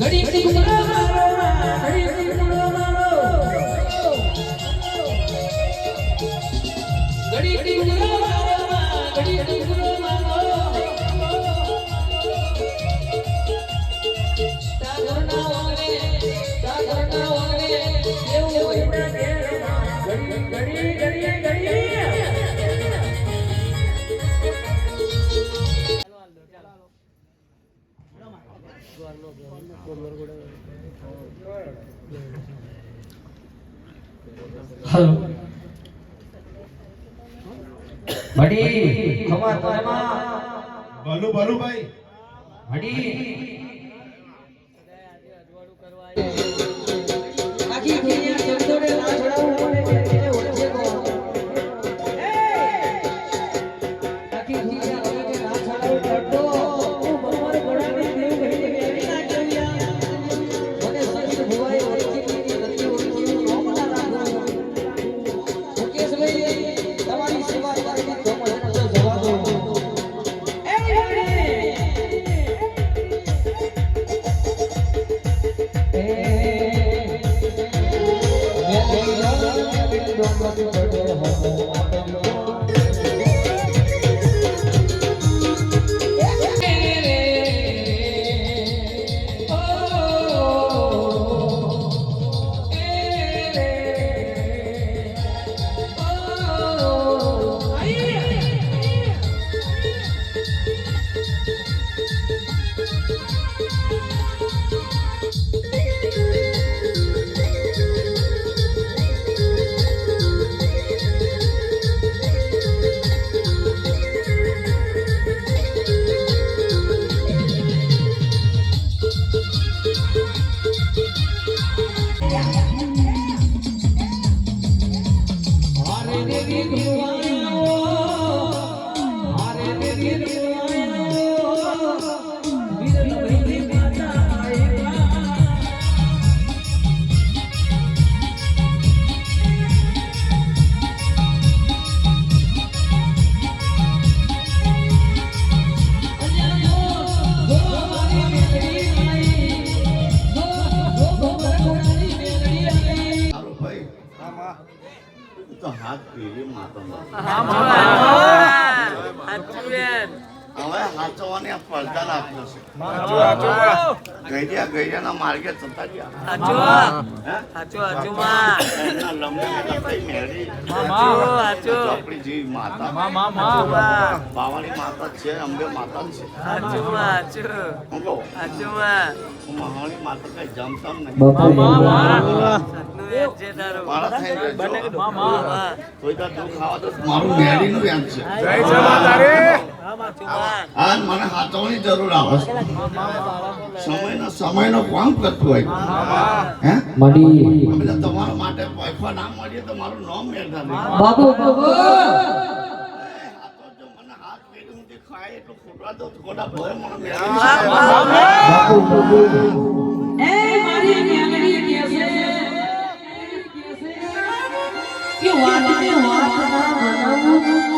ઘડી ઘડી ઘડી ઘડી હલો. વડી ખબર તોરમાં ભલું ભલું ભાઈ. વડી આખી ஆமா હાચવાની આ આપ્યો છે ગઈડિયા ગઈડિયાના માર્ગે થતા ગયા ચોપડી જેવી માતા. બાવાળી માતા છે અંબે માતા છે. માતા કઈ જમતા નહીં. મારા આવે તો મારું મેળીનું યાદ છે આ મને હાચવવાની જરૂર આવે સમયનો સમયનો કોણ કરતું હોય? હે? મડી એટલે તમારા માટે પૈસા ના મળીએ તો મારું નામ મેળતા નહીં બાબુ બાબુ. કે વાત કે વાતને વાત ના બનાવું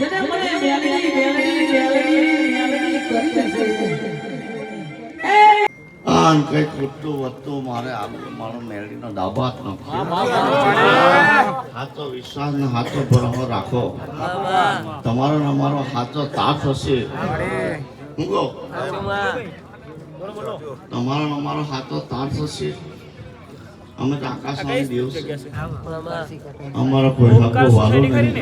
જેને મને મેલડી મેલડી મેલડી મેલડી કરી દેશે એ! આન કઈ ખોટું વધતું મારે આગળ મારો મેળવીનો દાબાત ન હાચો વિશ્વાસ ને હાચો ભરોસો રાખો. તમારો ને અમારો હાથો તાફ હશે. હું કહું તમારો ને અમારો હાથો તાર થશે અમે તો આકાશવાણી દેવ છે? અમારો કોઈ હકો વાલો નહીં.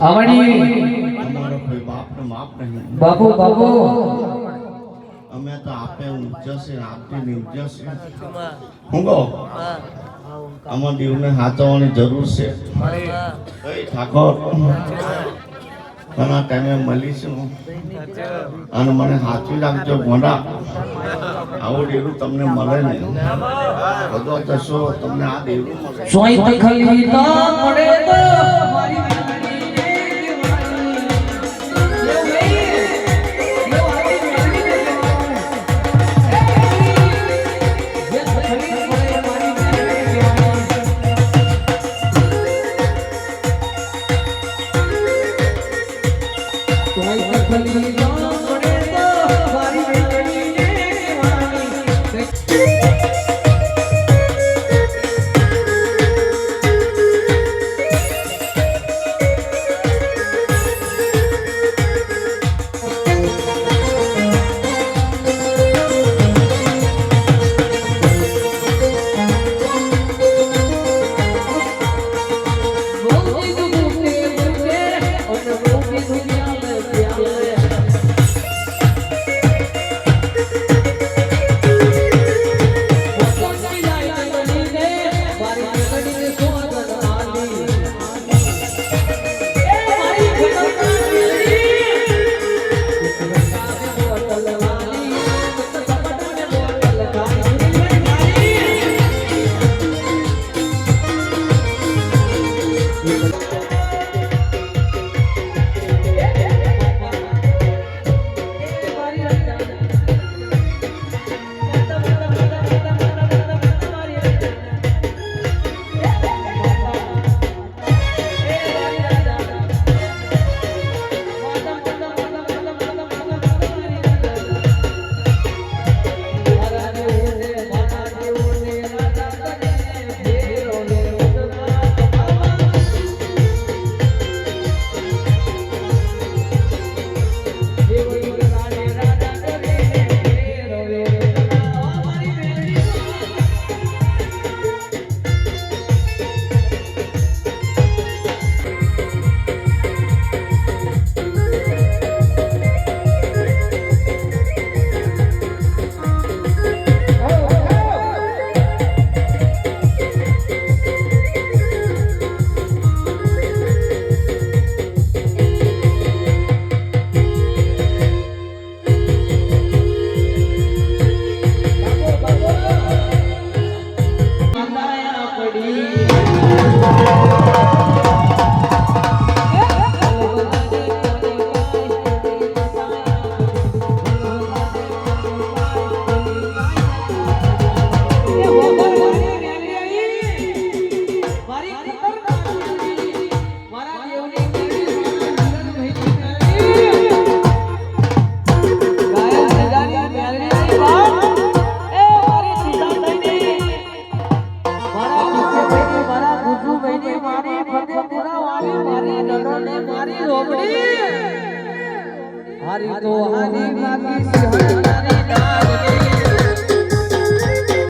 અમારો કોઈ બાપ ને માપ નહીં. બાપુ બાપુ. અમે તો આપે ને આપે નીચો હું કહું? આમાં. દેવને હાચવવાની જરૂર છે. કઈ ઠાકોર ઘણા ટાઈમે મળીશું અને મને સાચું લાગજો મોડા આવું ડેરું તમને મળે ને. બધો જશો તમને આ ડેરું મળે. મારી તો હાની